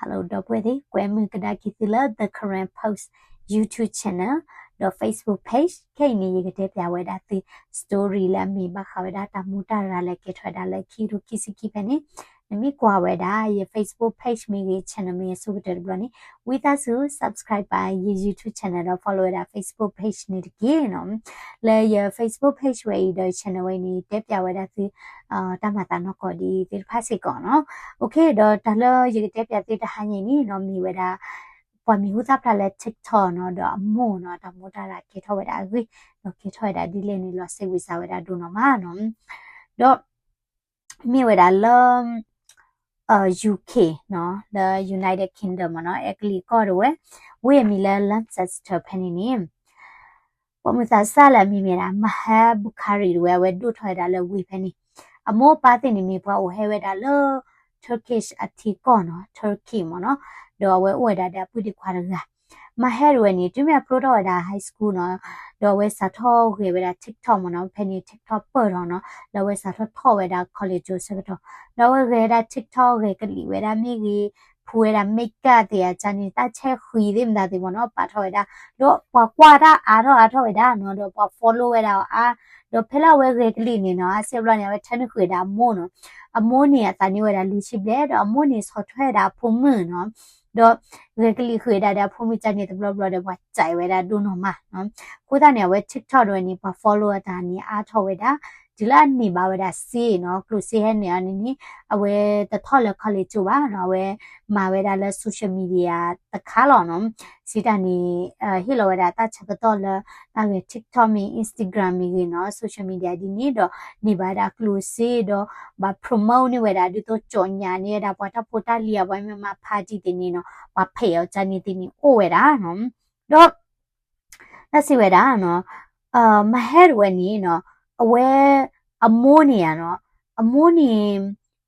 hello တော့ပွဲဒီကွဲမကဒါကီတလာ the current post youtube channel တော့ facebook page ခိနေရတဲ့ပြဝဲတာဒီ story လာမိဘခဝဲတာတမူတာရလည်းကေထွဲတာလည်းခီရူကီစီကီပဲနေ နမီကွာဝဲတာရ facebook page မိကြီး channel မိဆုကတဲ့ဘလနီဝီတာဆူ subscribe ပါ youtube channel တော့ follow တာ facebook page နေတကီနော်လဲရ facebook page ဝဲဒီ channel ဝဲနေတက်ပြဝဲတာဒီအာတမတာနော်ကိုဒီဒီဖာစီကောနော် okay တော့တလရတက်ပြတဲ့တဟန်နေနော်မိဝဲတာပွားမီဟုသဖလာလက် TikTok နော်တော့အမို့နော်တမို့တာလာခေထောဝဲတာအကွေနော်ခေထောဝဲတာဒီလေးနေလောစိတ်ဝိစားဝဲတာဒုနော်မနော်တော့မိဝဲတာလောအာ UK နော် the United Kingdom နော်အကလီကောတော့ဝဲဝဲမီလာ Lancaster ဖနေနေပေါ်မသာဆလာမီမီရာမဟာဘူခါရီဝဲဝဲဒုထွဲတာလဲဝီဖနေအမောပါတင်နေမီပွားဝဟဲဝဲတာလော Turkish အထီကောနော် Turkey မနော်တော့ဝဲဝဲတာတဲ့ပုဒီခွာရ ကမဟဲရဝဲနေတူမြပရိုတော့တာ high school နော်တော့ဝဲစာထောခေဝဲတာ TikTok မနော်ဖဲနေ TikTok ပေါ်တော့နော်တော့ဝဲစာထောထောဝဲတာ college ကျစကတော့တော့ဝဲခေတာ TikTok ခေကလီဝဲတာမိကြီးဖူဝဲတာ make up တဲ့ချာနေတာချက်ခွေတယ်မသားတယ်မနော်ပါထောဝဲတာတော့ပွားကွာတာအားတော့အားထောဝဲတာနော်တော့ပွား follow ဝဲတာအာတော့ဖဲလာဝဲခေကလီနေနော်ဆေဘလာနေဝဲထန်ခွေတာမို့နော်အမိုးနေအတန်နေဝဲတာလူရှိပြဲတော့အမိုးနေဆော့ထွဲတာဖုံမနော် တော့ရကလီခွေတာတဲ့ဖုံမချနေတဘလဘလတဲ့ဘာကြိုင်ဝဲတာဒုနော်မနော်ကိုသားနေဝဲ TikTok တွေနေပါ follow တာနေအားထော်ဝဲတာ ဒီလာနေပါဝဲတာစီနော်ကလုစီဟဲနေအနေနဲ့အဝဲတထော်လက်ခလေးချူပါနော်ဝဲမာဝဲတာလဲ social media တခါလောနော်စီတာနေအဟီလောဝဲတာတချက်တော့လဲဒါက TikTok မီ Instagram မီနော် social media ဒီနေတော့နေပါတာကလုစီတော့ဘာ promote နေဝဲတာဒီတော့ကြော်ညာနေတာဘာတာပိုတာလီယာဝဲမမဖာကြည့်တင်နေနော်ဘာဖေယောချာနေတင်နေအိုဝဲတာနော်တော့လက်စီဝဲတာနော်အာမဟဲဝဲနေနော် အဝဲအမိုးနေရနော်အမိုးနေ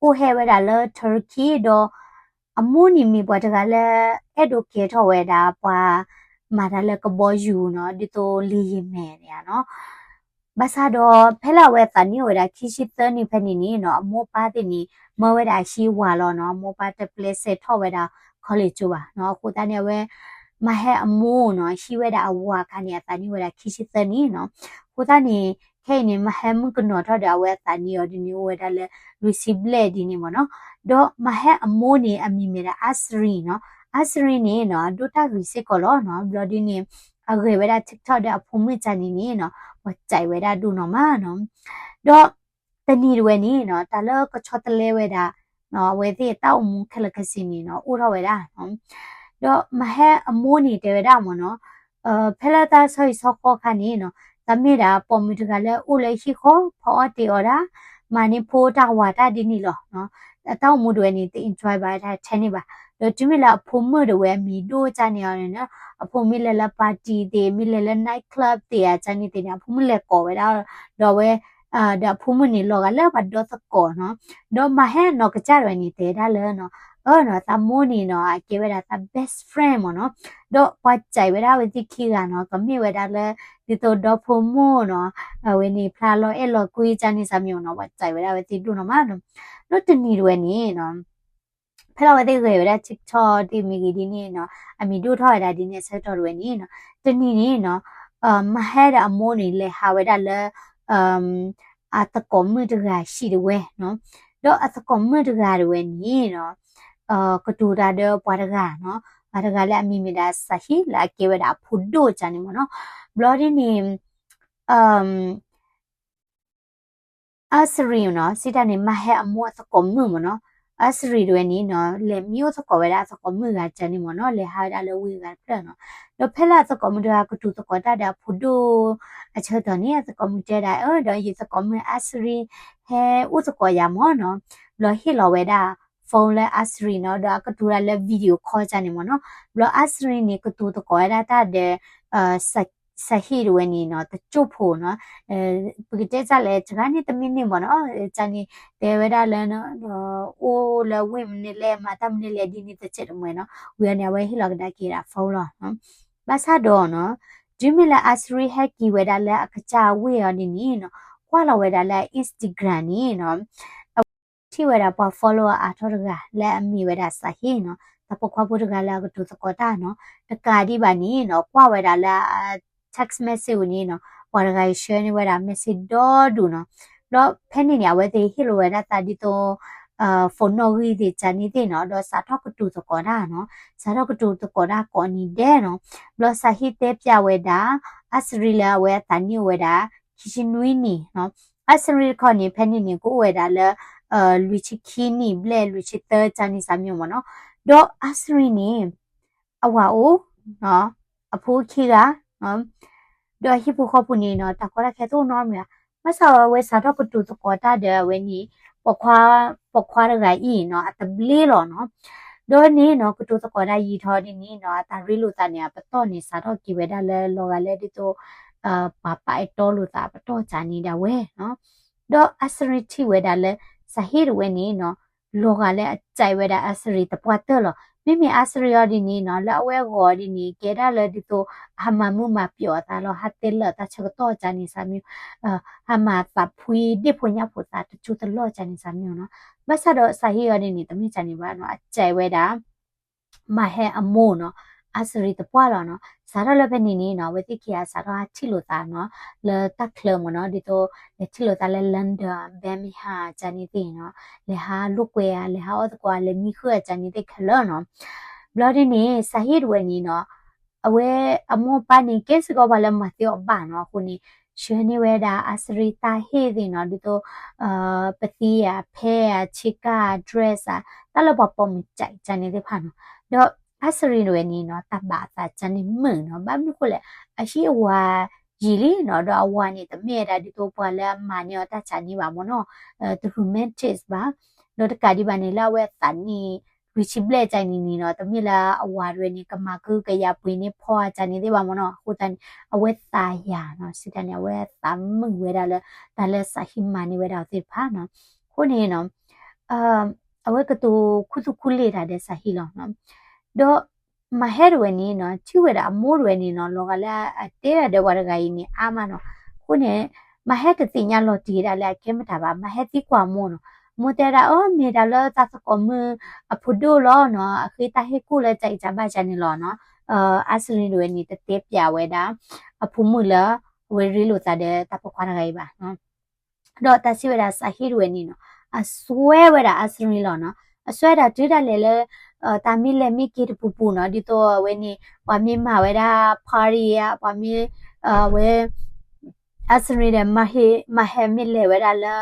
ကိုဟဲဝဲတာလဲ turkey တော့အမိုးနေမိပွားတကလည်းအဲ့ဒိုကေထော်ဝဲတာပွာမာတာလဲကဘောယူနော်ဒီတော့လီရင်မဲနေရနော်ဘာသာတော့ဖဲလာဝဲတန်နီဝဲတာခီရှိသနီဖဲနေနေနော်အမိုးပါတဲ့နီမဝဲတာရှိဝါလောနော်မောပါတဲ့ place ထော်ဝဲတာခေါ်လေကျူပါနော်ကိုတန်းနေဝဲမဟဲအမိုးနော်ရှိဝဲတာအဝါခါနေတန်နီဝဲတာခီရှိသနီနော်ကိုတန်းနေ ခဲနေမဟဲမကနော်ထော်တာဝဲတန်နီရောဒီနီဝဲတာလဲ receive လေဒီနီမနော်တော့မဟဲအမိုးနေအမီမီရာအစရီနော်အစရီနေနော်ဒိုတာ receive ကောလောနော်ဘလဒီနေအဂေဝဲတာ TikTok တဲ့အဖုံမချန်နေနေနော်ဝကြိုင်ဝဲတာဒူနော်မနော်တော့တနီရွယ်နေနော်တလကချောတလဲဝဲတာနော်ဝဲသေးတောက်မူခလကစင်းနေနော်ဥတော့ဝဲတာနော်တော့မဟဲအမိုးနေတဲ့ဝဲတာမနော်အဖဲလာတာဆိုဆောခေါခနေနော် သမီးတာပေါ်မီတကလည်းဥလေရှိခေါဖောတေော်တာမာနေဖိုးတာဝါတာဒီနီလောနော်အတောက်မှုတွေနေတင် enjoy ပါတာချနေပါတော့ဒီမလာဖုံမတွေဝဲမီတို့ချနေရတယ်နော်အဖုံမီလဲလာပါတီတွေမီလဲလဲ night club တွေချနေတယ်ညဖုံမလဲကော်ဝဲတော့တော့ဝဲအာဒါဖုံမနေလောကလဲပါတော့သကောနော်တော့မဟဲနော်ကကြရနေတဲ့ဒါလဲနော် အော်နော်တမိုးနေနော်အကေဝဲတာ best friend မနော်တော့ပတ်ကြိုင်ဝဲတာဝတိခိကနော်ကမိဝဲတာလဲဒီတော့တော့ဖုံမို့နော်အဝဲနေဖလာလောအဲ့လောကွေးချနေစမျိုးနော်ပတ်ကြိုင်ဝဲတာဝတိတူနော်မနော်တော့တနီရွယ်နေနော်ဖလာဝဲတိခေဝဲတာ TikTok ဒီမီဂီဒီနေနော်အမီတို့ထောက်ရတာဒီနေဆက်တော်ရွယ်နေနော်တနီနေနော်အမဟဲတာအမိုးနေလဲဟာဝဲတာလဲအမ်အတကောမတကရှိတယ်ဝဲနော်တော့အတကောမတကရွယ်နေနော် အာကတူတာတဲ့ပွားတကနော်ဘာတကလည်းအမိမိတာဆဟီလာကေဝဒါဖုဒိုချန်နေမနော်ဘလော်ဒီနေအမ်အစရီနော်စိတနေမဟဲအမောသကောမှုမနော်အစရီတွေနီနော်လေမျိုးသကောဝဲဒါသကောမှုကချန်နေမနော်လေဟာဒါလေဝီကပြနော်တော့ဖဲလာသကောမှုတာကတူသကောတာဒါဖုဒိုအချက်တော်နေသကောမှုတဲ့ဒါအော်တော့ဒီသကောမှုအစရီဟဲဥသကောရမောနော်လောဟီလောဝဲဒါ ဖုန်းလဲအစရီနော်ဒါကတူရလဲဗီဒီယိုခေါ်ကြနေမနော်ဘလအစရီနေကတူတကောရတာတဲ့အာဆက်ဆဟီရဝနီနော်တချို့ဖို့နော်အဲပကတဲ့ကြလဲဂျကနေတမင်းနေမနော်ဂျန်နီတဲဝဒါလဲနော်အိုးလဝင်းနေလဲမတမ်နေလဲဒီနေတချက်မွေနော်ဝီရနေဝဲဟီလောက်ဒါကီရာဖုန်းလောနော်ဘာသာတော့နော်ဂျီမီလာအစရီဟက်ကီဝဒါလဲအခချာဝေရနေနီနော်ကွာလဝဲဒါလဲ Instagram နီနော် ထိဝဲတာပေါ် follower အားထောတကလဲအမီဝဲတာစာဟင်းနော်တပခွာပုတကလာကတူစကောတာနော်တကာဒီပါနီနော်ကွာဝဲတာလာ text message ကိုနီနော်ဝါရဂိုင် share နေဝဲတာ message တော့ဒူနော်တော့ဖဲနေနေဝဲသေးဟီလိုဝဲတာတာဒီတော့အာဖုန်းနော်ကြီးဒီချန်နေတဲ့နော်တော့စာတော့ကတူစကောတာနော်စာတော့ကတူစကောတာကောနီတဲ့နော်ဘလစာဟီတဲပြဝဲတာအစရီလာဝဲတန်နီဝဲတာခီရှင်နွီနီနော်အစရီခေါနီဖဲနေနေကိုဝဲတာလဲ အာလူချီခီနီဘလဲလူချီတဲချန်နီစာမျိုးမနော်တော့အစရီနေအဝါအိုနော်အဖိုးခီကနော်တော့ဟိပခေါပူနေနော်တခေါ်ရခဲတော့နော်မြမဆာဝဲစာတော့ကတူတကောတာတဲ့ဝဲနီပခွာပခွာရကဤနော်အတဘလေးလောနော်တော့နေနော်ကတူတကောတာရီထော်ဒီနေနော်အတရီလိုတာနေပတော့နေစာတော့ကိဝဲဒါလဲလောကလဲဒီတော့အာပပိုက်တော်လို့တာပတော့ချာနေတာဝဲနော်တော့အစရီတီဝဲဒါလဲစဟိရဝဲနေနော်လောကလဲအကြိုက်ဝဲဒါအစရီတပွားတော့လောမိမိအစရရဒီနီနော်လက်အဝဲကိုဒီနီကဲဒါလေဒီတော့ဟမမှုမပြောတာလော ဟတ်တဲလတာချက်တော့ချာနီစာမျိုးအဟမတပ်ဖွေဒီဖွညာဖို့တာချူတလောချာနီစာမျိုးနော်မဆတော့စာဟီရဒီနီတမိချာနီပါနော်အကြိုက်ဝဲတာမဟဲအမို့နော်အစရီတပွားလောနော်စားရလည်းပဲနေနေနော်ဝတိခီယာစားတော့ချီလို့တာနော်လေတက် ခလမနော်ဒီတော့လေချီလို့တာလေလန်ဒန်ဘမ်မီဟာဂျာနီတီနော်လေဟာလုကွေရလေဟာအော့ကွာလေမီခွေဂျာနီတီခလနော်ဘလော်ဒီနေဆာဟီဒဝနီနော်အဝဲအမောပါနေကဲစကောပါလမတေောပါနော်ခုနေရွှေနေဝဲတာအစရီတာဟေးဒီနော်ဒီတော့အာပတိယဖဲရချီကာ dress တာတလဘပေါ်မကြိုက်ဂျာနီတီဖာနော်တော့အစရီနွယ်နီနော်တ ဘာသာချန်နီမင်းနော်ဘာမလို့လဲအရှိဝါရီလီနော်တော့ဝါနေတမဲတာဒီတော့ပွာလဲမာနီတချာနီပါမနော်အဲသူမန်တစ်ပါတော့တကဒီပါနေလာဝဲတန်နီဝီချီဘလက်ချိုင်နီနီနော်တမီလာအဝါရွေနေကမာကူကရပွေနေဖွာချန်နေသေးပါမနော်ဟိုတန်အဝဲတာယာနော်စစ်တန်အဝဲတမ်မဝဲတာလဲဒါလဲဆာဟီမာနီဝဲတာသိဖာနော်ခုနေနော်အာအဝဲကတူခုစုခုလေတာတဲ့ဆာဟီလောနော် တော့မဟဲရဝနီနော်ချီဝဲတာအမိုးရဝနီနော်လောကလာတဲရတဲ့ဝရဂိုင်းနီအာမနော်ခုနေမဟဲတတိညာလောတီရလဲခဲမတာပါမဟဲတိကွာမို့နော်မတဲရာအော်မေဒါလောတာစကောမအဖုဒိုလောနော်အခိတာဟေကူလဲကြိုက်ကြပါချန်နီလောနော်အာအစလီတွေနီတတဲပြဝဲတာအဖုမှုလဝဲရီလိုတာတဲ့တပခွာရဂိုင်းပါနော်တော့တစီဝဲတာဆာဟီတွေနီနော်အဆွဲဝဲတာအစလီလောနော်အဆွဲတာတိတာလေလေ တာမီလေမီကီပူပူနော်ဒီတော့ဝဲနေဝါမီမာဝဲတာပါရီယာဝါမီအဝဲအစရီတဲ့မဟေမဟဲမီလေဝဲတာလာ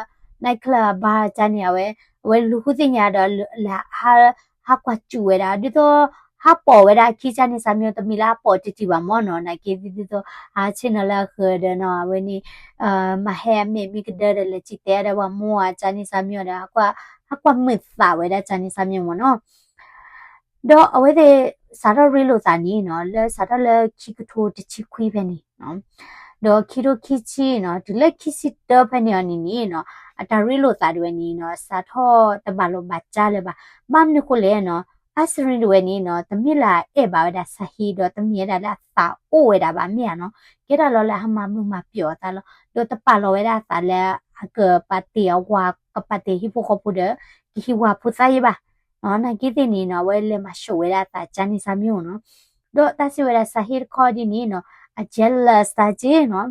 နိုင်ကလဘာချန်ရဝဲဝဲလူခုတင်ရတော့လာဟာဟာကွာကျူဝဲတာဒီတော့ဟာပေါ်ဝဲတာခီချန်နေစမျိုးတမီလာပေါ်တီတီပါမောနော်နိုင်ကေဒီတော့ဟာချင်းနလာခေဒနော်ဝဲနေအာမဟဲမေမီကဒရလေချီတဲရဝမောချန်နေစမျိုးတာကွာဟာကွာမစ်သာဝဲတာချန်နေစမျိုးမနော် တော့အဝဲတဲ့စားတော့ရီလို့စာနေနော်လဲစားတော့လဲခီကထိုးတချီခွေးပဲနေနော်တော့ခီရိုခီချီနော်ဒီလက်ခီစီတော့ပဲနေနေနေနော်အတာရီလို့စာတွေနေနော်စားတော့တပါလို့မကြလဲပါမမ်နကိုလဲနော်အစရင်တွေနေနော်တမိလာအဲ့ပါဒါဆဟီတော့တမီရတာသာအိုဝဲတာပါမြန်နော်ကဲတာလောလာဟမမမပြောတာလောတော့တပါလောဝဲတာသာလဲအကပတ်တီယဝါကပတ်တီဟီဖိုခပူဒဟီဝါပူဆိုင်ပါနော်နာကိတဲ့နေနော်ဝဲလေမရှိုဝဲတာတာချန်နီစာမျိုးနော် တော့တဆီဝဲတာဆဟီခေါ်ဒီနေနော်အဂျယ်လစတာဂျေနော်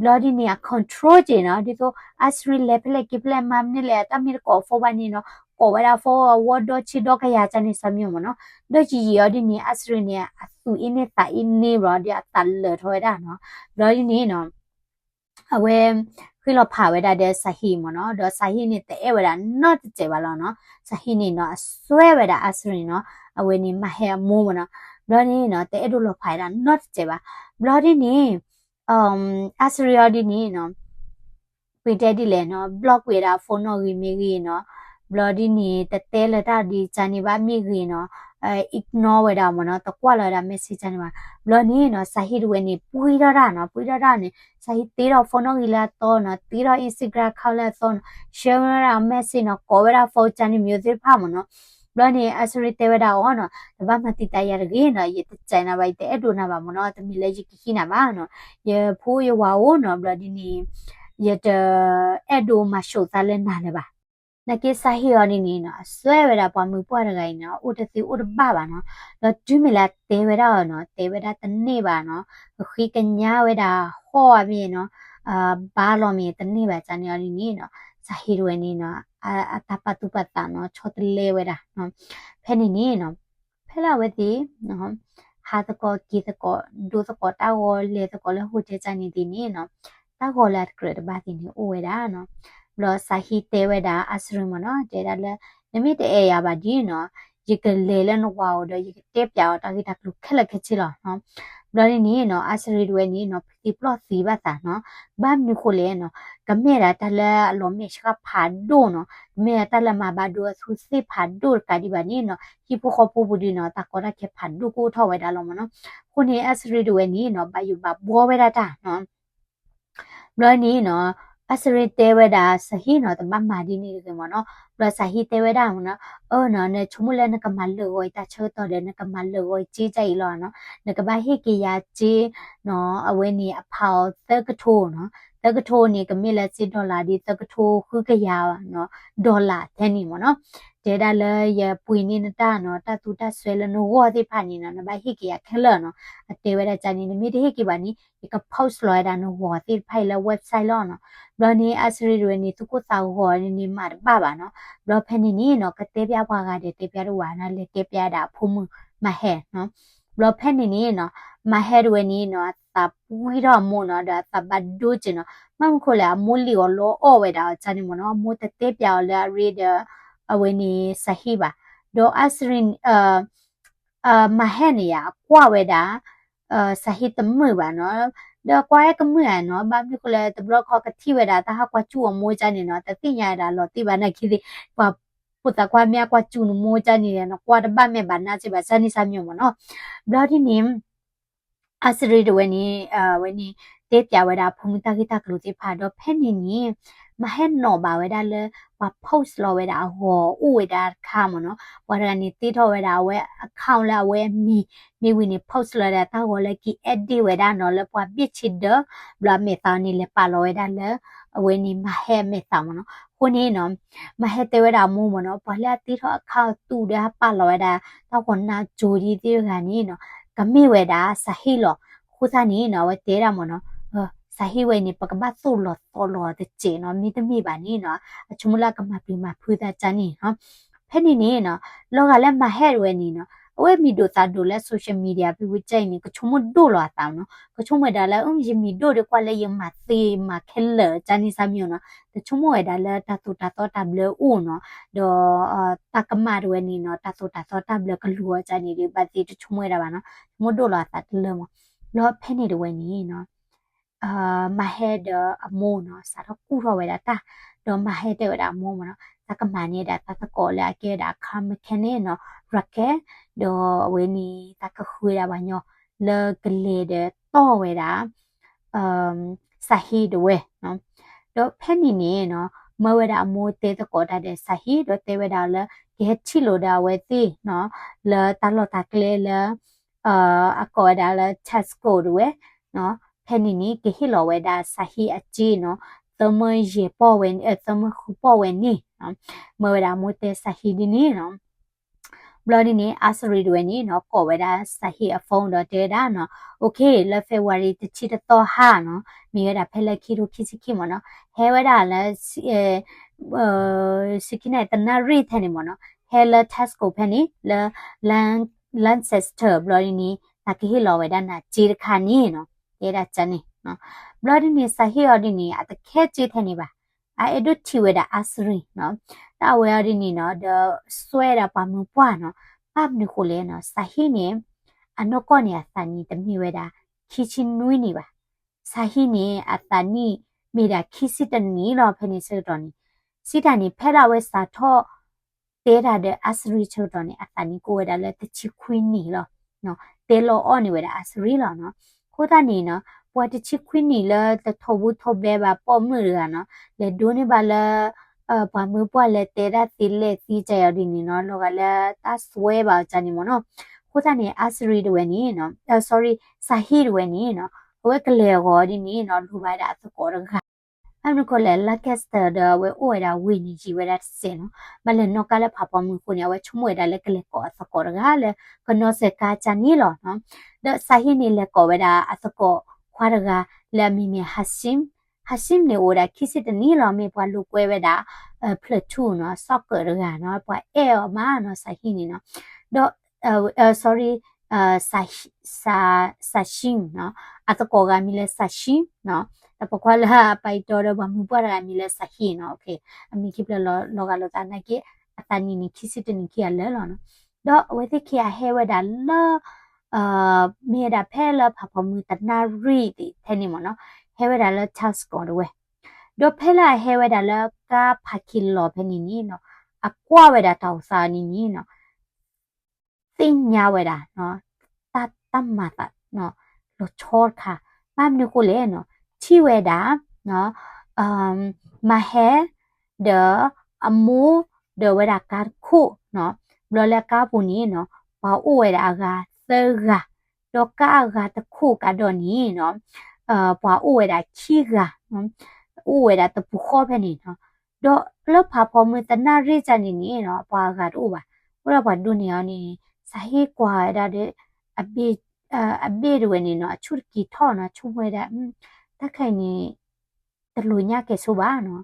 bloody ne control je no di to asri level ke ple mam ne le ta mir ko fo ba ni no ko wa da fo wo do chi do ka ya cha ni sa myo mo no do ji yi yo di ni asri ne asu in ne ta in ne ro di ta le tho da no bloody ne no အဝဲ ခွေလောဖာဝဲတာတဲ့ဆဟီမနော်တော့ဆဟီနဲ့တဲ့ဝဲတာ not ကျေပါလောနော်ဆဟီနဲ့နော်ဆွဲဝဲတာအစရင်နော်အဝဲနေမဟဲမိုးမနော်ဘလော်ဒီနော်တဲ့အဲ့လိုလောဖိုင်တာ not ကျေပါဘလော်ဒီနေအမ်အစရီယာဒီနေနော်ပေတဲ့ဒီလေနော် block ဝဲတာဖုန်းနော်ကြီးမိကြီးနော် ဘလော်ဒီနေတဲ့တဲလက်တာဒီချန်နေပါမိကြီးနော်အဲ ignore ဝဲတာမနော်တကွာလာတာ message နေမှာဘလော်နေနော်ဆာဟီဝဲနေပွေးရတာနော်ပွေးရတာနေဆာဟီတေးတော့ဖုန်းနော်ကြီးလာတော့နော်တေးတော့ Instagram ခေါက်လက်တော့ share ရတာ message နော်ကောဝဲတာ phone ချန်နေ music ဖာမနော်ဘလော်နေအစရီတေဝဒါအောနော်တပတ်မတိတရရကေနော်ရတချိုင်နာဘိုက်တဲ့အဲ့ဒိုနာပါမနော်တမီလေကြီးခိနာပါနော်ရဖိုးရဝါဝနော်ဘလော်ဒီနေရတဲ့အဲ့ဒိုမရှုပ်သားလဲနာလဲပါ နကိစာဟီယောနီနီနော်ဆွဲဝရပေါ်မူပွားရကိုင်နော်ဥတစီဥတပပါနော်လောတွမီလာတေဝရနော်တေဝရတနေ့ပါနော်ခိကညာဝရဟောအမြေနော်အာဘာလောမီတနေ့ပါဇန်နီယောနီနီနော်စာဟီရိုနီနော်အာတပတုပတနော်ချောတလေဝရနော်ဖဲနီနီနော်ဖဲလာဝဒီနော်ဟာတကောကီတကောဒူတကောတာဝလေတကောလဟိုချေချာနီဒီနီနော်တာကောလတ်ဂရက်ဘာဒီနီအိုဝရနော် လောစာဟီတဲဝဲတာအစရမနော်တဲဒါလေနမိတဲရပါဒီနော်ရကလေလဲနဝါတော့ရကတဲပြောတာကိတာကလုခက်လက်ခက်ချီလောနော်ဘလနေနော်အစရီတွေနေနော်ဒီပလော့စီပါတာနော်ဘာမြခုလေနော်ကမေရာတလဲအလုံးမေရှကဖာဒိုနော်မေရာတလဲမှာဘာဒိုဆူစီဖာဒိုကဒီဘာနေနော်ဟိပိုခပူဘူဒီနော်တကောရခေဖာဒိုကိုထောက်ဝဲတာလောမနော်ခုနေအစရီတွေနေနော်ဘာယူဘာဘောဝဲတာနော်ဘလနေနော် အစရိတဲဝဒါစဟိနော်တမမာဒီနေတယ်မနော်ဘလစဟိတဲဝဒါမနော်အော်နော်နေချုံမလဲနကမလောဝိတချောတော်တဲ့နကမလောဝိကြီးကြိုက်လောနော် နကဘာဟိကေယာကြီးနော်အဝဲနေအဖောက်သက်ကထိုးနော်တကထိုးနေကမိလက်စစ်ဒေါ်လာဒီတကထိုးခုကရနော်ဒေါ်လာတဲ့နေမနော်ဒေတာလေရပွေနေနတာနော်တတူတဆွဲလနိုဝါဒီဖာနေနော်နဘဟိကေယခလနော်အတေဝဲတဲ့ချာနေမိတေဟိကေပါနီကဖောက်စလွိုင်ဒါနော်ဝါဒီဖိုင်လ website လောနော်ဘလနေအစရီတွေနေသူကိုစာဟောနေမှာပါပါနော်ဘလဖနေနေနော်ကတေပြပွားကတဲ့တေပြတော့ဝါနာလေတေပြတာဖုံမမဟဲနော်ဘလဖနေနေနော်မဟဲရဝနေနော် တာပူဟိရမောနော်ဒါတဘတ်ဒိုချင်နော်မမခိုလာမိုးလီရောလောအော်ဝဲတာချာနေမနော်မိုးတတေပြော်လာရီဒါအဝနေစဟိပါဒေါ်အစရင်အာအာမဟဲနေရကွာဝဲတာအာစဟိတမွေပါနော်ဒါကွာရကမွေနော်ဘာမြကလေတဘလခကတိဝဲတာတဟာကွာချူအမိုးချနေနော်တတိညာတာလောတိပါနခိဒီကွာပုတကွာမြကွာချူနမိုးချနေရနော်ကွာတပတ်မဲ့ဘာနာချပါစနိစမျိုးမနော်ဘလော်ဒီနင်း အစရီဒဝနီအဝနီတေပြဝဒါဖုန်တကိတကလူတိဖာတော့ဖဲနေနီမဟဲနော်ပါဝဒါလေဝ post လောဝဒါဟောဥဝဒါခါမနော်ဝရနီတိထောဝဒါဝဲ account လာဝဲမီမီဝီနီ post လာတာတာဝလဲကီ edit ဝဒါနော်လေပွားပြစ်ချစ်ဒဘလာမေတာနီလေပါလောဝဒါလေအဝဲနီမဟဲမေတာမနော်ခုနေနော်မဟဲတဲဝဒါမူမနော်ဘာလာတိထော account တူဒါပါလောဝဒါတော့ကနာဂျိုဒီတိခါနီနော် ကမေဝဒါစဟီလောခုစားနီနော်ဝဲတဲရမနော်စာဟိဝဲနေပကပတ်ဆိုလောတော်လောတဲ့ချေနော်မိတမိပါနေနော်အချုံလာကမပီမဖူတာချာနေနော်ဖဲနေနေနော်လောကလည်းမဟဲ့ဝဲနေနော်အဝဲမီဒိုတာဒိုလဲဆိုရှယ်မီဒီယာပြဝကြိုင်နေကချုံမဒို လာတောင်းနော်ကချုံမဒါလဲအုံးယမီဒိုရကွာလဲယမသေးမခဲလချာနေစမျိုးနော်တချုံမဝဲဒါလဲတတူတာတော့တဘလဦးနော်ဒေါ်တကမရဝဲနေနော်တတူတာတော့တဘလကလူဝချာနေဒီပတ်တီတချုံမဝဲဒါပါနော်မဒိုလာတာတလဲမလောဖဲနေတယ်ဝဲနေနော်အာမဟဲဒအမိုးနော်စာတော့ကူတော့ဝဲတာတာတော့မဟဲတဲ့ဝဲတာအမိုးမနော် တကမနေတာတတကောလာကဲတာခမခနေနော်ရကဲတော့ဝဲနီတကခွေးတာဘာညောလေကလေးတဲ့တော့ဝဲတာအမ်စာဟီဒဝဲနော်တော့ဖဲနေနေနော်မဝဲတာအမိုးတဲတကောတာတဲ့စာဟီတော့တဲဝဲတာလေကဲချီလိုတာဝဲသေးနော်လေတလောတာကလေးလေအာအကောဒါလေချက်စကိုဒဝဲနော်ဖဲနီနီကဟီလောဝဲဒါဆာဟီအချီနော် သမယေပေါ်ဝင်အသမခုပေါ်ဝင်နီနော်မဝဲဒါမိုတဲဆာဟီဒီနီနော်ဘလော်ဒီနီအစရီတွေနီနော်ကောဝဲဒါဆာဟီအဖုန်းတော့တဲဒါနော်โอเคလဖေဝါရီတချီတော့ဟာနော်မိရတာဖဲလက်ခီတို့ခီစီခီမနော်ဟဲဝဲဒါလဲအဲစကိနေတနာရီထဲနေမနော်ဟဲလာတက်ကိုဖဲနီလလန်လန်ဆက်စတာဘလော်ဒီနီတကဟီလောဝဲဒါနာဂျီရခါနီနော် era chane no blood ni sahi odi ni at khe che thani ba a edu thiwe da asri no ta we odi ni no the swe da pa mu pwa no pap ni ko le no sahi ni ano ko ni asani de mi we da khi chin nui ni ba sahi ni atani mi da khi si ta ni lo phe ni se to ni si ta ni phe da we sa tho တဲတာတဲ့အစရီချုပ်တော်နေအတန်ကိုဝဲတာလဲတချီခွင်းနီလောနော်တဲလောအော်နေဝဲတာအစရီလောနော်ခိုးတာနေနော် ပွားတချစ်ခွင်းနီလာတထောဘူးထောဘဲပါပေါ်မှုရနော်လေဒိုနေပါလာအဘာမပွားလေတဲရတီလေစီကြရဒီနီနော်လောကလေတဆွဲပါချာနေမနော်ခိုးတာနေအစရီတွေနေနော် sorry စာဟီတွေနေနော်ဝဲကလေဟောဒီနေနော်လူပါတာသကောရခအမကိုလေလက်ကက်စတာဒဝဲအိုရဝီနီဂျီဝဲဒါစင်နော်မလနောကလည်းဖပမှုကိုနေဝဲချုံဝဲဒါလက်ကလေးကောအစကောရကလည်းကနောစကာချာနီလောနော်ဒဆာဟီနီလက်ကောဝဲဒါအစကော ခွာရကလမီမီဟာဆင်ဟာဆင်နေဝဒါခိစစ်တနီလောမေပွားလူကွဲဝဲဒါဖလတူနော်ဆော့ကာရကနော်ပွားအဲမာနော်ဆာဟီနီနော်တော့အဲ sorry အာဆာဆာဆာရှင်နော်အတကောကမီလဲဆာရှင်နော်တပခွာလာပိုက်တော်တော့မူပွားရမီလဲဆာဟီနော်โอเคအမီကိပလောလောကလောတာနကေအတနီနီခိစစ်တနီခိရလဲလောနော်တော့ဝေသိခိယဟဲဝဒါလော အာမြေဒါဖဲလဖဖမူတနာရီတီထဲနေမနော်ဟဲဝဒါလောချတ်စကောတော့ဝဲတော့ဖဲလာဟဲဝဒါလောကာဖခိလောဖဲနီနီနော်အကွာဝဒါတောက်စာနီနီနော်တင်ညာဝဲတာနော်တတ်တမတ်နော်လို့ချောခါမမ်နကိုလေနော်ချီဝဲတာနော်အမ်မဟဲဒအမူဒဝဲတာကာခုနော်ဘလလကာပူနီနော်ဘာအိုဝဲတာက သဂါတော့ကာကတခုကတော့နီနော်အာဘာအိုဝဲတာချီကနော်အိုဝဲတာတပူခေါ်ဖဲနေနော်တော့လဖာဖော်မတနာရိချာနေနေနော်ဘာကတော့ပါဘရဘာဒုနီယာနီစာဟေကွာဒါတဲ့အဘေအဘေတွေနေနော်အချူကီထောနော်ချုံဝဲတာတက်ခိုင်နေတလူညကဲဆိုပါနော်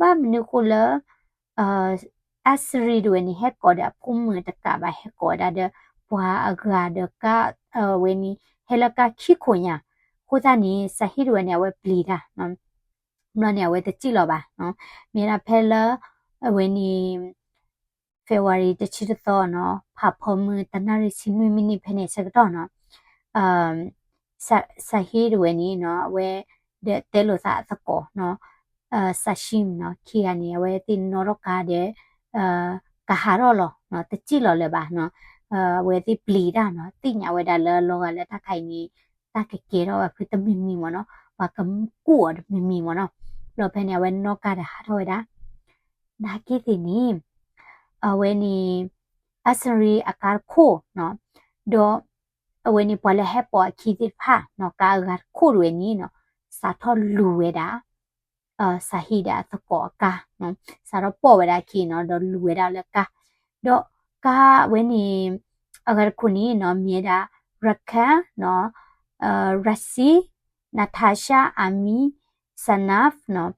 ဘာမနကိုလာအာအစရီတွေနေဟက်ကောဒါဖုံမတကဘာဟက်ကောဒါဒ ဘွာအဂါဒကအဝဲနီဟဲလကခိခွန်ညာခိုးသားနေစဟီတွေနေဝဲပလီတာနော်မလို့နေဝဲတကြည့်လောပါနော်မြေနာဖဲလာအဝဲနီ February တချီတော့နော်ဖဖမတနာရစီနွေမီနီဖနေစကတော့နော်အမ်ဆာဆာဟီရဝနီနော်ဝဲတဲ့တဲလို့စာသကောနော်အာဆာရှိမ်နော်ခီယနီဝဲတင်နော်ရကာတဲ့ အာကဟာရောလောနော်တကြည့်လောလေပါနော်အာဝဲတိပလီတာနော်တိညာဝဲတာလောလောကလည်းတခိုင်နီတကကေတော့ဖစ်တမီမီမနော်ဘာကမ်ကူအမီမီမနော်လောဖနေဝဲနောကတာဟာတော့ဒါဒါကိတိနီအဝဲနီအစရီအကာခိုနော်ဒေါ်အဝဲနီပေါ်လေဟက်ပေါ်ခီတိဖာနော်ကာဂါခိုရဝဲနီနော်စာထောလူဝဲတာအာစာဟီဒါသကောကာနော်စာတော့ပေါ်ဝဲတာခီနော်ဒေါ်လူဝဲတာလကာဒေါ်ကာဝဲနီ အဂါခုနီနော်မြေတာရခန်နော်အာရစီနာတာရှာအမီဆနဖ်နော်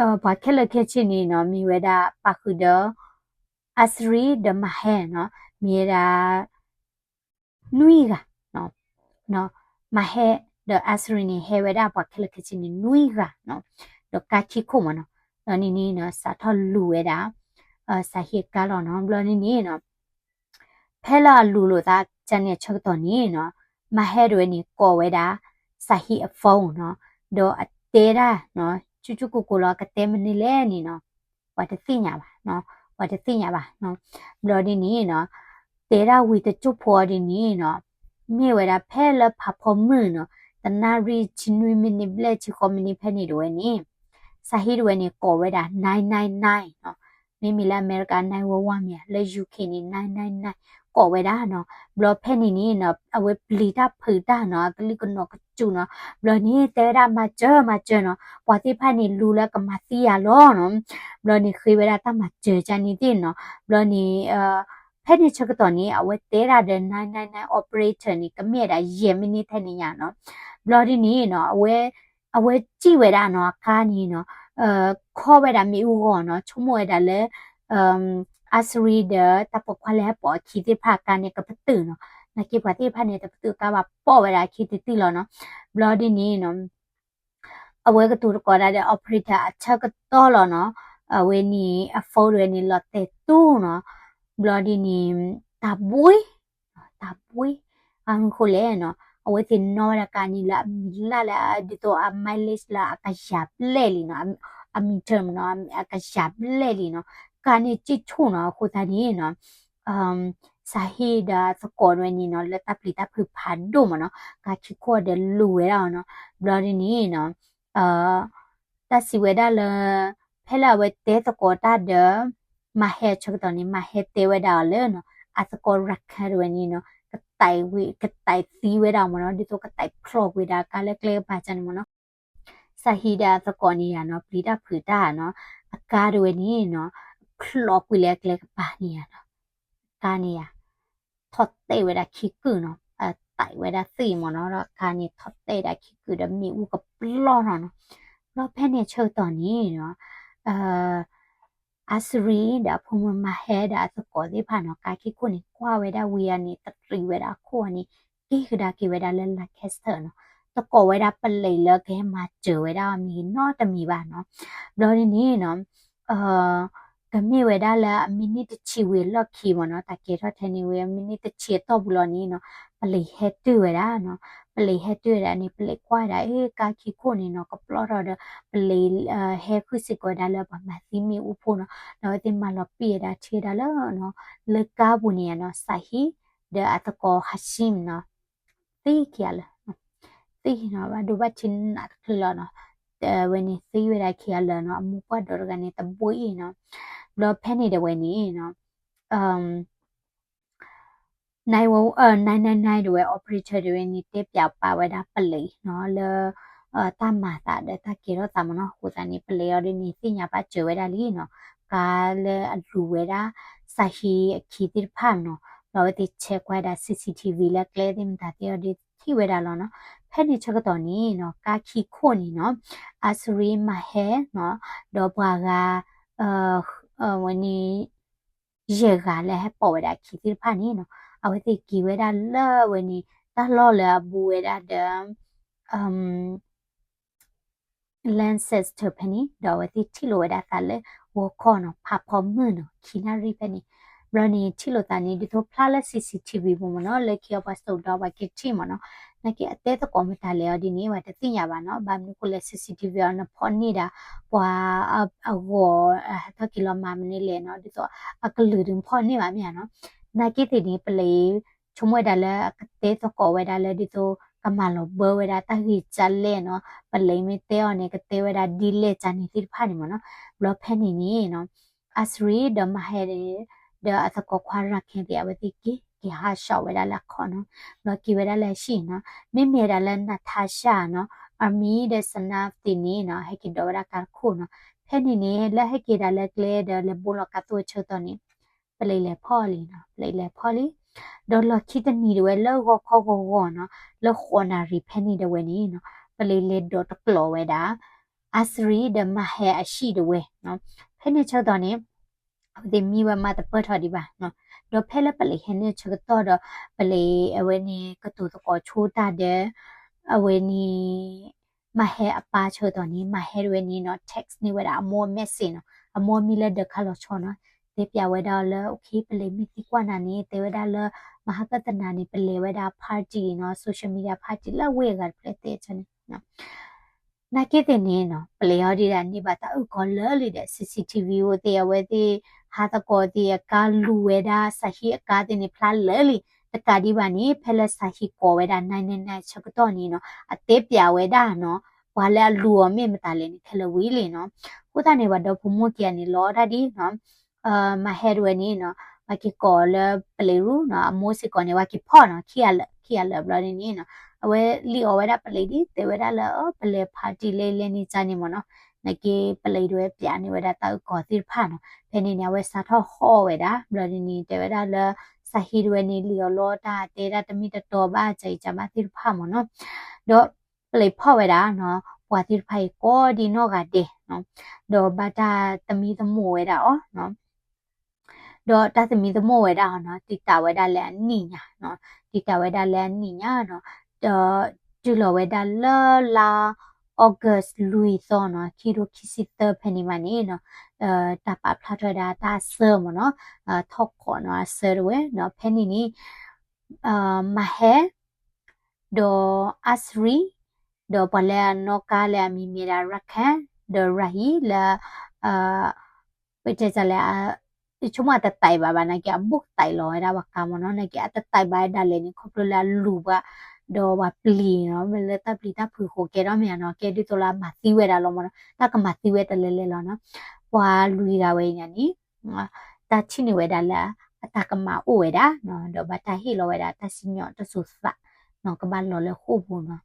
အဘာခဲလခဲချင်းနီနော်မိဝဲတာပါခုဒေါ် asri de mahe no mira nuiga no no mahe de asri ni heweda pa khile khichi ni ဖဲလာလူလို့သာကျန်တဲ့ချက်တော့နေနော်မဟဲတွေနေကော်ဝဲတာစာဟီအဖုန်းနော်ဒေါ်အတဲတာနော်ချူချူကိုကိုလောကတဲမနေလဲနေနော်ဘာတသိညာပါနော်ဝတ်သိညာပါနော်ဘလော်ဒီနီနော်တေရာဝီတချုဖော်ဒီနီနော်မြေဝဲတာဖဲလဖဖမွနော်တနာရီချင်းဝီမီနီဘလက်ချီကွန်မြူနီဖဲနေတော့နီဆာဟီရဝဲနေကောဝဲတာ999နော်မိမီလာအမေရိကန်911မြလဲ UK နေ999 ကောဝဲတာနော်ဘလော့ဖဲနေနီနော်အဝဲပလီတာဖူတာနော်ကလီကနောကကျူနော်ဘလော့နေတဲရာမချေမချေနော်ပွာတိဖာနေလူလကမစီရလောနော်ဘလော့နေခေဝဲတာတမချေချာနေတင်နော်ဘလော့နေအာဖဲနေချက်တော့နေအဝဲတဲရာတဲ့999 operator နေကမြဲတာယေမီနီထဲနေရနော်ဘလော့ဒီနေနော်အဝဲအဝဲကြည့်ဝဲတာနော်ကားနေနော်အဲခေါ်ဝဲတာမိဦးကောနော်ချုံမဝဲတာလဲအမ် အစရီဒတပခွာလဲပေါ်ခီတိဖာကနေကပတူနော်နကိပတိဖာနေတပတူကပါပေါ်ဝဲတာခီတိတိလောနော်ဘလော်ဒီနေနော်အဝဲကတူကောရတဲ့ operator အချက်ကတော့လောနော်အဝဲနီအဖိုးရနေလော်တဲ့တူနော်ဘလော်ဒီနေတဘွေးတဘွေးအန်ခိုလဲနော်အဝဲတင်နော်ရကနီလာလာလာဒီတော့အမိုင်လစ်လာအကရှာပလဲလီနော်အမီတမ်နော်အကရှာပလဲလီနော် ကနေကြည့်ချုံနော်ခိုတာနေနော်အမ်စာဟီဒါစကောရနီနော်လက်တပ်လီတပ်ဖဖန်ဒိုမနော်ကချီကိုဒလူဝဲတော့နော်ဘလော်ဒီနီနော်အာတစီဝဲဒါလဖဲလာဝဲတဲစကောတာဒမဟဲချက်တော့နေမဟဲတဲဝဲဒါလနော်အစကောရက်ခရဝနီနော်ကတိုင်ဝေကတိုင်သီဝဲတော့မနော်ဒီတော့ ကတိုင်ဖလော့ဝဲဒါကလည်းကလေးပါချန်မနော်စဟီဒါသကောနီယာနော်ပလီတာဖူတာနော်အကားတွေနီနော်ခလော့ကွေလက်ကလက်ကပါနီယာနော်ကာနီယာထော့တေဝဒခိကူနော်အတိုင်ဝဒစီမနော်တော့ကာနီထော့တေဒါခိကူဒမီဦးကပလောနော်တော့ဖဲနေချုပ်တော်နီနော်အာအစရီဒါဖုံမဟဲဒါသကောဒီဖာနော်ကာခိခုနီကွာဝဲဒါဝီယာနီတတရီဝဲဒါခိုနီကိခဒါကိဝဲဒါလဲလက်ခက်စတာနော်တကောဝဲဒါပလိလခဲမှာကျဝဲဒါမီနော်တမီပါနော်လော်ဒီနီနော်အာ ကမေဝဲဒါလာမိနစ်တချီဝဲလော့ခီမနော်တကေထထနေဝဲမိနစ်တချီတော့ဘူးလော်နီနော်ပလိဟက်တူဝဲဒါနော်ပလိဟက်တူရနေပလိကွာဒါအေကာခီခိုနေနော်ကပလော်တော့ပလိဟဲခုစစ်ကွာဒါလာပါမသီမီဥဖို့နော်တော့တင်မလော်ပြေဒါချေဒါလောနော်လကာဘူးနေနော်ဆာဟီဒါအတကောဟရှိမ်နော်သိကြလားသိနော်ဘာဒုဘချင်းနာခလနော်ဝနေသိရတာခရလနော်အမှုပတ်တော်ကနေ တပွေးနော်လောဖဲနေတဲ့ဝနေနော်အမ်နိုင်ဝအဲ999တွေ operator တွေနေတက်ပြပါဝတာပလေနော်လေအတမတာတဲ့တကေတော့တမနော်ဟိုတန်နေပလေရနေသိညာပါကျွဲတာလीနော်ကာလေအလူဝဲတာစာဟီခီတိဖာနော်လောတိချက်ခွဲတာ CCTV လက်ကလေးတင်တာတဲ့ဒီထိဝဲတာလောနော်ဖဲနေချက်ကတော့နီနော်ကာခီခိုနီနော်အစရီမဟဲနော်ဒေါ်ဘွာကအာ ဝနီရေကလည်းပေါ်ဝဲတာခီတိဖာနီနော်အဝတိကီဝဲတာလောဝနီတာလောလဘူဝဲတာဒမ်အမ် lenses to penny တော့ဝတိထီလိုဝဲတာကလည်းဝခေါ်နော်ဖာဖော်မှုနော်ခီနာရီပနီဘရနီချီလိုတန်နေဒီတော့ flawless CCTV ပုံမနော်လက်ကျော်ပါစတော့တော့ကတိမနော် နကေအတဲတကွန်မတာလေဒီနေ့ဝတ်တင်ရပါနော်ဘာမနုကိုလက် CCTV အနဖော်နေတာပွာအဝတကီလိုမမနေလေနော်ဒီတော့အကလူရင်ဖော်နေပါမြန်နော်နကေတီဒီပလေချုံဝဲတာလဲအတဲတကောဝဲတာလဲဒီတော့ကမလောဘဝဒတာဟိချလဲနော်ပလိမတဲော်နေကတဲဝဒဒီလေချာနေတိဖာနေမနော်ဘလဖဲနေနေနော်အစရီဒမဟဲဒအသကောခွာရခင်တဲ့ဝတိကေကေဟာရှောက်ဝဲတာလက် ခေါ်နော်နော်ကေဝဲတာလက်ရှိနော်မိမေတာလက်နထာရှာနော်အမီဒစနာတင်နေနော်ဟဲကေဒေါ်ရကာခုနော်ဖဲနေနေလက်ဟဲကေတာလက်ကလေဒလက်ဘောလကတ်ဝချတော့နေပလေလေဖော်လီနော်ပလေလေဖော်လီဒေါ်လခိတနီတွေလောကောခေါကောကောနော်လောခေါနာရီဖဲနေတယ်ဝဲနေနော်ပလေလေဒေါ်တကလောဝဲတာအစရီဒမဟဲအရှိတဝဲနော်ဖဲနေချတော့နေဒီမီဝမတပတ်ထဒီပါနော် တော့ဖဲလပလေဟဲနေချက်တော့တော့ပလေအဝဲနေကတူတော့ချိုးတာတဲ့အဝဲနေမဟဲအပါချိုတော့နေမဟဲဝဲနေနော် text နေဝဲတာအမော message နော်အမောမီလက်ဒခါလို့ချောနော်တေပြဝဲတော့လေ okay ပလေမီတိကွာနာနေတေဝဲတာလေမဟာပတနာနေပလေဝဲတာ party နော် social media party လာဝဲကပလေတေချင်နော်နာကေတဲ့နေနော်ပလေယောဒီတာနေပါတာဥကောလဲလေတဲ့ CCTV ကိုတေဝဲတေ ဟာတကောတီကာလူဝဲဒါဆဟီအကာတင်ဖလာလဲလီတကာဒီပါနေဖဲလက်ဆဟီကောဝဲဒါနိုင်နေနိုင်ချက်တော့နေနော်အသေးပြဝဲဒါနော်ဝါလဲလူအမေမတလည်းနေခလဝီးလေနော်ခုတနေပါတော့ဖုံမကီကနေလောဒါဒီနော်အာမဟဲဒဝဲနေနော်ဝကီကောလပလေရူနော်အမိုးစစ်ကောနေဝကီဖော့နော်ခီရလခီရလဘလနေနေနော်အဝဲလီအဝဲဒါပလေဒီတေဝဲဒါလပလေဖာတီလေးလေးနေချနေမနော် နကေပလေတွေပြနေဝဲဒါတောက်ကောတိဖာနော်ဖဲနေနေဝဲစာထောဟောဝဲဒါဘလနီတေဝဲဒါလစဟီရဝဲနေလီလောတာတေဒါတမီတတော်ပါချိချမတိဖာမနော်တော့ပလေဖော့ဝဲဒါနော်ပွာတိဖိုင်ကိုဒီနောကတေနော်တော့ဘာတာတမီတမိုးဝဲဒါဩနော်တော့တသမီသမဝဲဒါနော်တိတာဝဲဒါလဲနိညာနော်တိတာဝဲဒါလဲနိညာနော်တော့ကျူလောဝဲဒါလာလာ August Louis သောနော်ခီရိုခီစီတဖနီမနီနော်အဲတပဖလာထဒါတာဆာမနော်အထောက်ခေါ်နော်ဆာဝဲနော်ဖနီနီအာမဟဲဒိုအစရီဒိုပလဲနောကာလဲမီမီရာရခန်ဒိုရဟီလာအာဝိတေဇလာချမတတိုင်ပါဘာနာကဘုတ်တိုင်လောရပါကမနော်နကတတိုင်ပါဒါလည်းခေါပလလာလူပါ တော့ဘာပလီနော်မလဲတပ်ပလီတပ်ဖူခိုကဲတော့မြန်နော်ကဲဒီတိုလာမသီဝဲတာလောမနော်တကမသီဝဲတလဲလဲလောနော်ပွာလူရာဝဲညာနီတချိနေဝဲတာလာအတကမအိုဝဲတာနော်တော့ဘာတဟီလောဝဲတာတစီညော့တဆူစနော်ကဘာလောလဲခုဘူးနော်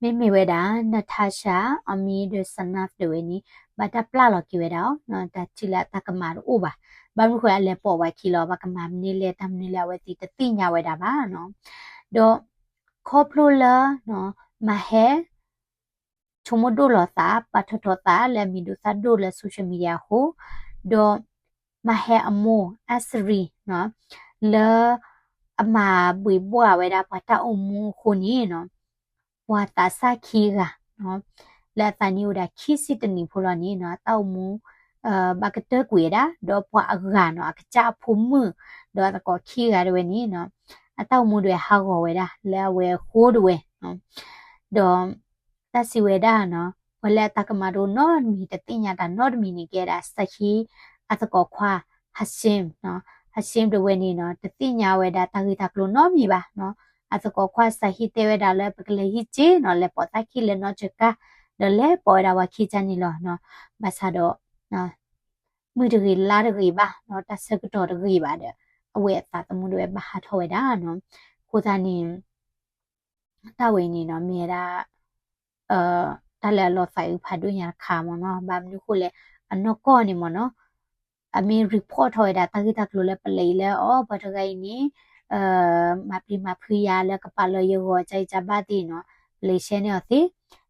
မမေမေဝဲတာနတာရှာအမီဒဆနတ်တွေနီဘာတာပလာလော်ကီဝဲတာနော်တာချီလာတကမာရူဘာဘာမှုခွဲအလဲပေါ်ဝဲခီလောဘကမာမနီလေတမနီလေဝဲတီတတိညာဝဲတာပါနော်တော့ ခေါပလိုလာနော်မဟဲချုံမဒိုလောတာပတ်ထထတာလဲမီဒူသဒိုလဲဆိုရှယ်မီဒီယာဟိုတော့မဟဲအမိုအစရီနော်လဲအမဘွေဘွားဝဲတာပတ်တာအုံမခုန်ရင်နော်ဘွာတာစာခီကနော်လဲတန်ယူတာခီစီတနီဖိုလနီနော်တောက်မူအာဘကတကွေတာတော့ဘွာအကနော်အကကြဖုံမှုတော့တကောခီကရွေနီနော် အတောက်မှုတွေဟာကောဝဲတာလဲဝဲခိုးတွေနော်တော့တစီဝဲတာနော်ဝလဲတကမတို့နော်မီတတိညာတာနော်မီနီကဲတာစခီအတကောခွာဟရှင်နော်ဟရှင်တွေဝဲနေနော်တတိညာဝဲတာတဂိတာကလိုနော်မီပါနော်အတကောခွာစဟီတဲဝဲတာလဲပကလေဟီချေနော်လဲပေါ်တခီလဲနော်ချကာဒလဲပေါ်တာဝခီချန်နီလောနော်မဆာတော့နော်มือတကြီးလာတကြီးပါနော်တဆက်ကတော့တကြီးပါတဲ့ အဝဲအသာတမှုတွေဘာထော်ဝဲတာနော်ကိုသာနေတဝင်းနေနော်မြေတာအာတလဲလောဆိုင်ဖတ်တွေ့ရခါမနော်ဘာမလို့ခုလေအနောကောနေမနော်အမီ report ထော်ရတာတကိတကလိုလဲပလေလဲအော်ဘတ်တကိုင်းနေအာမပရီမဖရီယာလဲကပလယောချိုင်ချပါတီနော်လေရှင်းနေအသီ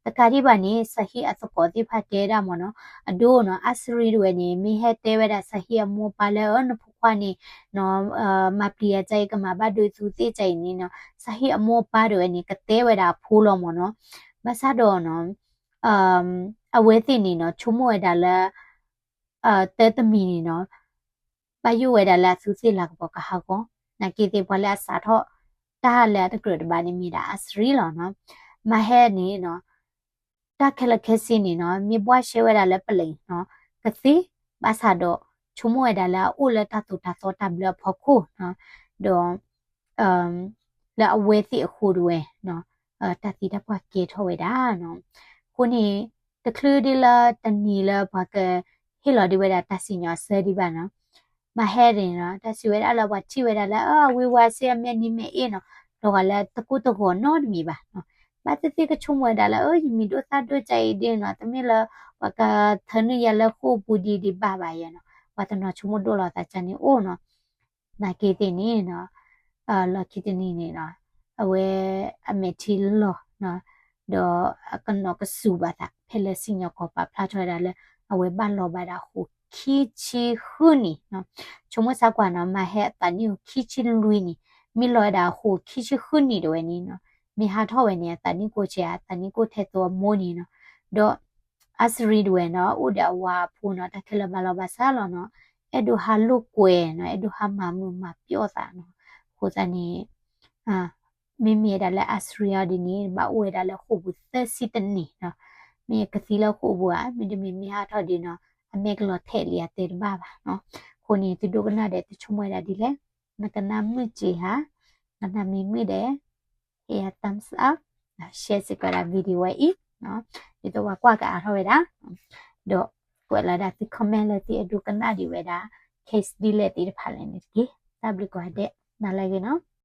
တကာဒီပါနေဆဟီအစကောတိဖတ်တဲတာမနော်အဒိုနော်အစရီတွေနေမိဟက်တဲဝဲတာဆဟီအမောပါလဲနဖခွာနေနော်အာမပရီယာချိုင်ကမှာဘတ်တွေသူတိချိုင်နေနော်ဆဟီအမောပါတွေနေကတဲဝဲတာဖိုးလို့မနော်မဆတ်တော့နော် အမ်အဝဲသိနေနော်ချုံမဝဲတာလဲအာတဲတမီနေနော်ပယုဝဲတာလဲစူးစီလာကပကဟာကောနကီတေဘလဲစာထော့တာလဲတကရတဘာနေမိတာအစရီလောနော်မဟဲနေနော်တခလခက်စီနေနော်မြေပွားရှဲဝဲတာလဲပလိန်နော်ကစီဘာသာတော့ချုံမဝဲတာလဲအိုလဲတတူတာသောတာဘလဖို့ခုနော်တော့အမ်လဲအဝဲသိအခုတွေနော်တတိတပွားကေထောဝဲတာနော်ခုနေတကလူဒီလာတနီလာဘာကဟီလာဒီဝဲတာတစီညာဆဲဒီပါနော်မဟဲရင်နော်တစီဝဲတာလာဘာချိဝဲတာလာအာဝေဝါဆေမြက်နိမေအေနော်တော့ကလည်းတကုတကောနော်ဒီပါနော်ဘာတတိကချုံဝဲတာလာအော်ယမီတို့သတ်တို့ကြိုက်တယ်နော်တမီလာဘာကသနရလခုပူဒီဒီပါပါ ရဲ့နော်ဘာတနော်ချုံမတို့လာတာချန်နေအိုနော်နာကေတင်နေနော်အာလာကီတင်နေနော်အဝဲအမေတီလောနော်တော့ကနောကဆူပါတာဖဲလစညကောပါဖလာထွဲတာလဲအဝဲဘာလောပါတာဟိုခီချီခုနီနော်ချုံမစကွာနော်မဟဲတန်ယူခီချီလူနီမီလောတာဟိုခီချီခုနီတော့နီနော်မိဟာထောဝဲနေတန်နီကိုချာ တန်နီကိုထဲတော့မိုးနီနော်တော့အစရီတွေနော်ဥဒဝါဖူနော်တခဲလဘလောပါဆာလောနော်အဲ့ဒူဟာလုကွယ်နော်အဲ့ဒူဟာမမှုမပြောတာနော်ဟိုစနေအာမိမိရလည်းအစရီယာဒီနေဘဝရလည်းခုဘူးသက်စီတနေနော်မိကစီလခုဘူးအမိဒီမိမိဟာထော်ဒီနော်အမေကလောထဲလျာတေဘာပါနော်ခုနေတူဒုကနာတဲ့ချုံမရဒီလေနကနာမချီဟာနနာမိမိတဲ့ here thumbs up share စကရာဗီဒီယိုဝဲဤနော်ဒီတော့ကွာကအားထော်ရတာတော့ကွက်လာတာဒီ comment လက်ဒီအဒုကနာဒီဝဲတာ case ဒီလက်ဒီဖာလဲနေကြီး tablet ကွာတဲ့နားလိုက်နော်